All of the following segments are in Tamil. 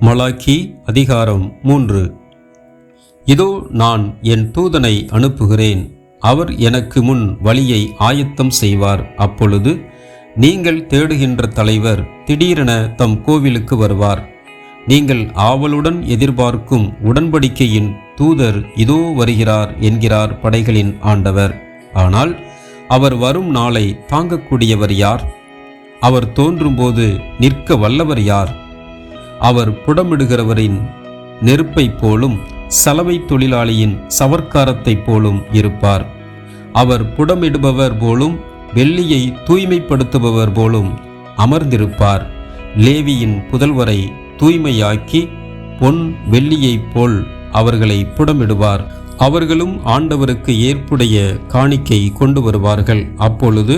மலாக்கி அதிகாரம் மூன்று. இதோ நான் என் தூதனை அனுப்புகிறேன். அவர் எனக்கு முன் வழியை ஆயத்தம் செய்வார். அப்பொழுது நீங்கள் தேடுகின்ற தலைவர் திடீரென தம் கோவிலுக்கு வருவார். நீங்கள் ஆவலுடன் எதிர்பார்க்கும் உடன்படிக்கையின் தூதர் இதோ வருகிறார் என்கிறார் படைகளின் ஆண்டவர். ஆனால் அவர் வரும் நாளை தாங்கக்கூடியவர் யார்? அவர் தோன்றும்போது நிற்க வல்லவர் யார்? அவர் புடமிடுகிறவரின் நெருப்பைப் போலும் சலவை தொழிலாளியின் சவர்க்காரத்தைப் போலும் இருப்பார். அவர் புடமிடுபவர் போலும் வெள்ளியை தூய்மைப்படுத்துபவர் போலும் அமர்ந்திருப்பார். லேவியின் புதல்வரை தூய்மையாக்கி பொன் வெள்ளியைப் போல் அவர்களை புடமிடுவார். அவர்களும் ஆண்டவருக்கு ஏற்புடைய காணிக்கை கொண்டு வருவார்கள். அப்பொழுது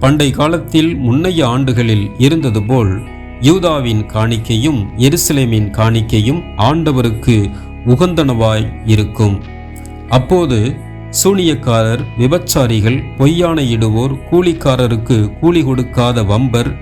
பண்டை காலத்தில் முன்னைய ஆண்டுகளில் இருந்தது போல் யூதாவின் காணிக்கையும் எருசலேமின் காணிக்கையும் ஆண்டவருக்கு உகந்தனவாய் இருக்கும். அப்போது சூனியக்காரர் விபச்சாரிகள் பொய்யானையிடுவோர் கூலிக்காரருக்கு கூலி கொடுக்காத வம்பர்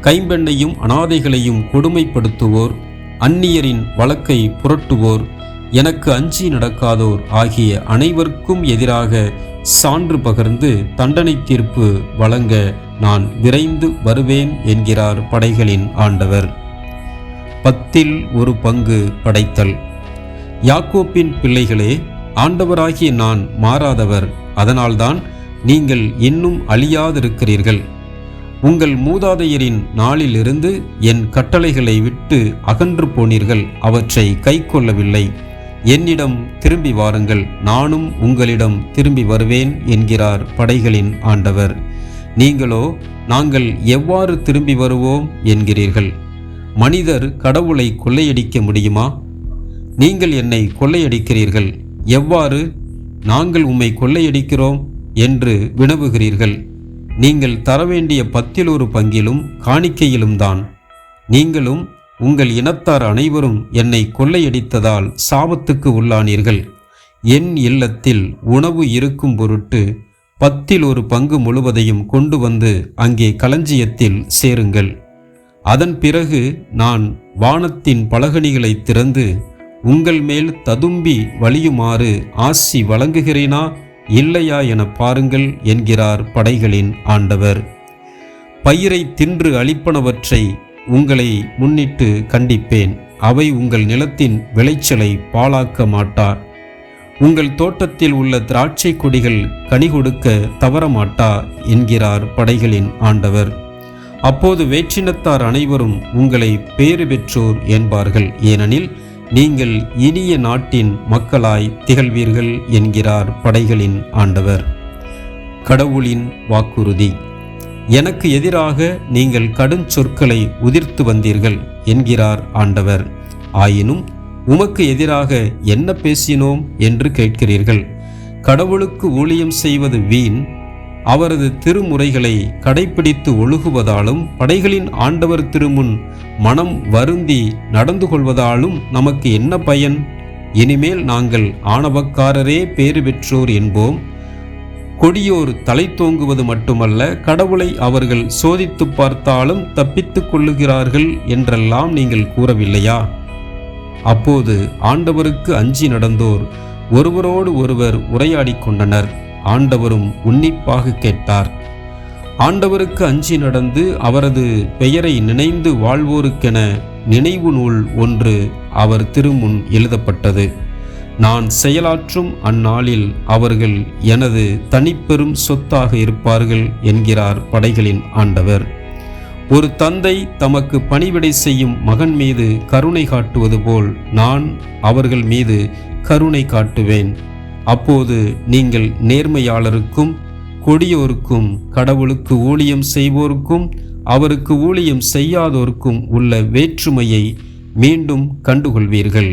கைம்பெண்ணையும் அனாதைகளையும் கொடுமைப்படுத்துவோர் அந்நியரின் வழக்கை புரட்டுவோர் எனக்கு அஞ்சி நடக்காதோர் ஆகிய அனைவருக்கும் எதிராக சான்று பகிர்ந்து தண்டனை தீர்ப்பு வழங்க நான் விரைந்து வருவேன் என்கிறார் படைகளின் ஆண்டவர். பத்தில் ஒரு பங்கு படைத்தல். யாக்கோப்பின் பிள்ளைகளே ஆண்டவராகிய நான் மாறாதவர் அதனால்தான் நீங்கள் இன்னும் அழியாதிருக்கிறீர்கள். உங்கள் மூதாதையரின் நாளிலிருந்து என் கட்டளைகளை விட்டு அகன்று போனீர்கள் அவற்றை கைக்கொள்ளவில்லை. என்னிடம் திரும்பி வாருங்கள் நானும் உங்களிடம் திரும்பி வருவேன் என்கிறார் படைகளின் ஆண்டவர். நீங்களோ நாங்கள் எவ்வாறு திரும்பி வருவோம் என்கிறீர்கள். மனிதர் கடவுளை கொள்ளையடிக்க முடியுமா? நீங்கள் என்னை கொள்ளையடிக்கிறீர்கள். எவ்வாறு? நாங்கள் உம்மை கொள்ளையடிக்கிறோம் என்று வினவுகிறீர்கள். நீங்கள் தர வேண்டிய பத்தில் ஒரு பங்கிலும் காணிக்கையிலும் தான் நீங்களும் உங்கள் இனத்தார் அனைவரும் என்னை கொள்ளையடித்ததால் சாபத்துக்கு உள்ளானீர்கள். என் இல்லத்தில் உணவு இருக்கும் பொருட்டு பத்தில் ஒரு பங்கு முழுவதையும் கொண்டு வந்து அங்கே களஞ்சியத்தில் சேருங்கள். அதன் பிறகு நான் வானத்தின் பலகணிகளை திறந்து உங்கள் மேல் ததும்பி வழியுமாறு ஆசி வழங்குகிறேனா இல்லையா என பாருங்கள் என்கிறார் படைகளின் ஆண்டவர். பயிரை தின்று அளிப்பனவற்றை உங்களை முன்னிட்டு கண்டிப்பேன். அவை உங்கள் நிலத்தின் விளைச்சலை பாழாக்க மாட்டார். உங்கள் தோட்டத்தில் உள்ள திராட்சை கொடிகள் கனி கொடுக்க தவறமாட்டா என்கிறார் படைகளின் ஆண்டவர். அப்போது வேற்றினத்தார் அனைவரும் உங்களை பேறு பெற்றோர் என்பார்கள். ஏனெனில் நீங்கள் இனிய நாட்டின் மக்களாய் திகழ்வீர்கள் என்கிறார் படைகளின் ஆண்டவர். கடவுளின் வாக்குறுதி. எனக்கு எதிராக நீங்கள் கடுஞ்சொற்களை உதிர்த்து வந்தீர்கள் என்கிறார் ஆண்டவர். ஆயினும் உமக்கு எதிராக என்ன பேசினோம் என்று கேட்கிறீர்கள்? கடவுளுக்கு ஊழியம் செய்வது வீண். அவரது திருமுறைகளை கடைப்பிடித்து ஒழுகுவதாலும் படைகளின் ஆண்டவர் திருமுன் மனம் வருந்தி நடந்து கொள்வதாலும் நமக்கு என்ன பயன்? இனிமேல் நாங்கள் ஆணவக்காரரே பேறு பெற்றோர் என்போம். கொடியோர் தலை தோங்குவது மட்டுமல்ல கடவுளை அவர்கள் சோதித்து பார்த்தாலும் தப்பித்துக் கொள்ளுகிறார்கள் என்றெல்லாம் நீங்கள் கூறவில்லையா? அப்போது ஆண்டவருக்கு அஞ்சி நடந்தோர் ஒருவரோடு ஒருவர் உரையாடி கொண்டனர். ஆண்டவரும் உன்னிப்பாக கேட்டார். ஆண்டவருக்கு அஞ்சி நடந்து அவரது பெயரை நினைந்து வாழ்வோருக்கென நினைவு நூல் ஒன்று அவர் திருமுன் எழுதப்பட்டது. நான் செயலாற்றும் அந்நாளில் அவர்கள் எனது தனிப்பெரும் சொத்தாக இருப்பார்கள் என்கிறார் படைகளின் ஆண்டவர். ஒரு தந்தை தமக்கு பணிவிடை செய்யும் மகன் மீது கருணை காட்டுவது போல் நான் அவர்கள் மீது கருணை காட்டுவேன். அப்போது நீங்கள் நேர்மையாளருக்கும் கொடியோருக்கும் கடவுளுக்கு ஊழியம் செய்வோருக்கும் அவருக்கு ஊழியம் செய்யாதோருக்கும் உள்ள வேற்றுமையை மீண்டும் கண்டுகொள்வீர்கள்.